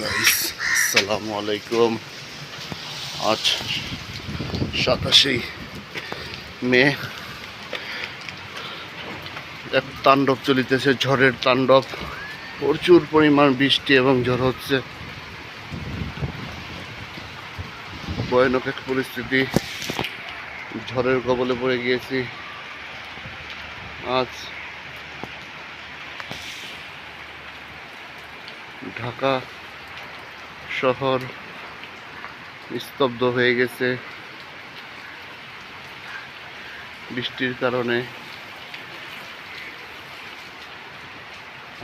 Guys আসসালামু আলাইকুম। আজ সাতাশে মে। এক তাণ্ডব চলিতেছে, ঝড়ের তাণ্ডব। প্রচুর পরিমাণ বৃষ্টি এবং ঝড় হচ্ছে। ভয়ানক এক পরিস্থিতি। ঝড়ের কবলে পড়ে গিয়েছি। আজ ঢাকা শহর স্তব্ধ হয়ে গেছে বৃষ্টির কারণে।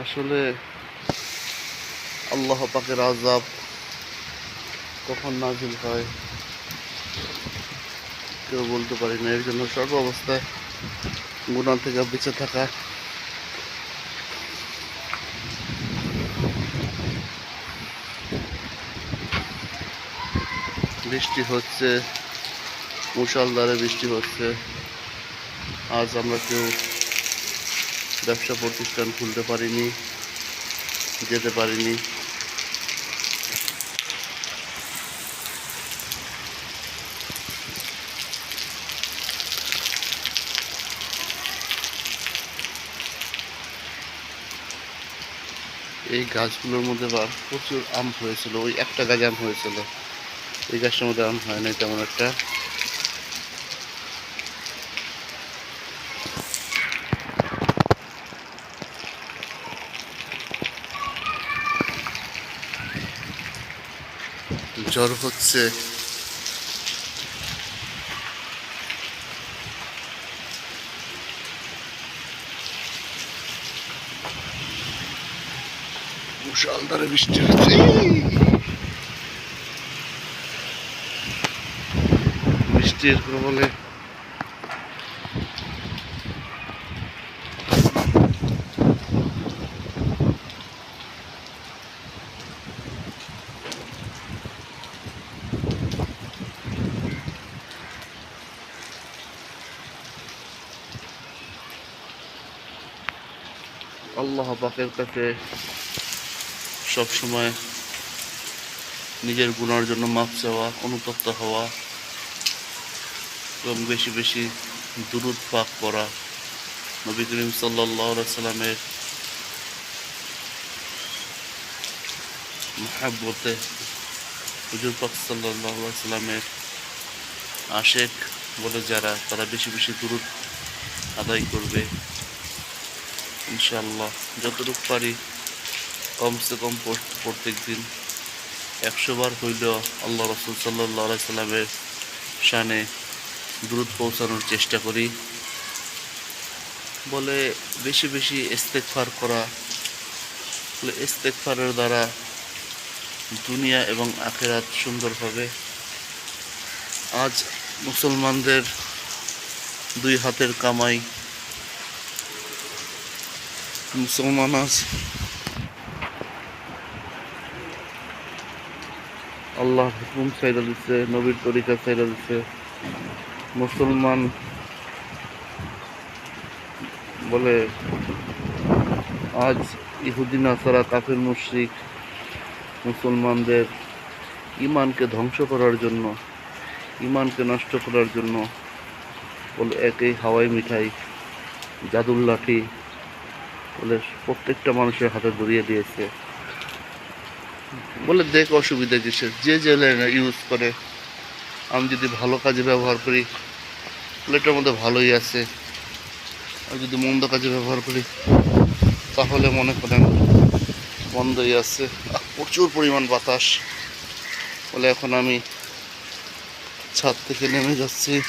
আসলে আল্লাহ পাকের আজাব কখন নাজিল হয় কেউ বলতে পারি না। এর জন্য সর্ব অবস্থায় গুণা থেকে বেঁচে থাকা বৃষ্টি হচ্ছে মুষলধারে বৃষ্টি হচ্ছে। আজ আমরা কেউ ব্যবসা প্রতিষ্ঠান খুলতে পারিনি, যেতে পারিনি। এই গাছগুলোর মধ্যে প্রচুর আম হয়েছিল, ওই একটা গাছে আম হয়েছিল। এই গাছটার মধ্যে আম হয় নাই তেমন একটা জ্বর হচ্ছে মুষলধারে বৃষ্টি হচ্ছে বৃষ্টির প্রবলে আল্লাহ পাকের কাছে সব সময় নিজের গুণার জন্য মাপ চাওয়া, অনুতপ্ত হওয়া এবং বেশি বেশি দুরুদ পাক করা নবী করিম সাল্লামের মাহাব্বতে হুজুর পাক সাল্লামের আশেক বলে যারা, তারা বেশি বেশি দূরত আদায় করবে। ইনশাল্লাহ যতটুকু পারি কমসে কম প্রত্যেক দিন একশো বার হইলেও আল্লাহ রসুল সাল্লাহ সাল্লামের শানে দূরত পৌঁছানোর চেষ্টা করি। বলে বেশি বেশি ইস্তেকফার করা, বলে ইস্তেকফারের দ্বারা দুনিয়া এবং আখেরাত সুন্দর হবে। আজ মুসলমানদের দুই হাতের কামাই। মুসলমান আজ আল্লাহ হুকুম সাইডা দিচ্ছে নবীর তরিকা সাইডা দিচ্ছে মুসলমান বলে আজ ইহুদিন আসারা কাফের, মুশ্রিক, মুসলমানদের ইমানকে ধ্বংস করার জন্য ইমানকে নষ্ট করার জন্য বলে একই হাওয়াই মিঠাই, জাদুর লাঠি বলে প্রত্যেকটা মানুষের হাতে ধরিয়ে দিয়েছে। বলে দেখ অসুবিধা কিসের? যে যে ইউজ করে আমি যদি ভালো কাজে ব্যবহার করি তাহলে এটার মধ্যে ভালোই আছে। আর যদি মন্দ কাজে ব্যবহার করি, তাহলে মনে করেন বন্ধই আছে। প্রচুর পরিমাণ বাতাস। বলে এখন আমি ছাদ থেকে নেমে যাচ্ছি।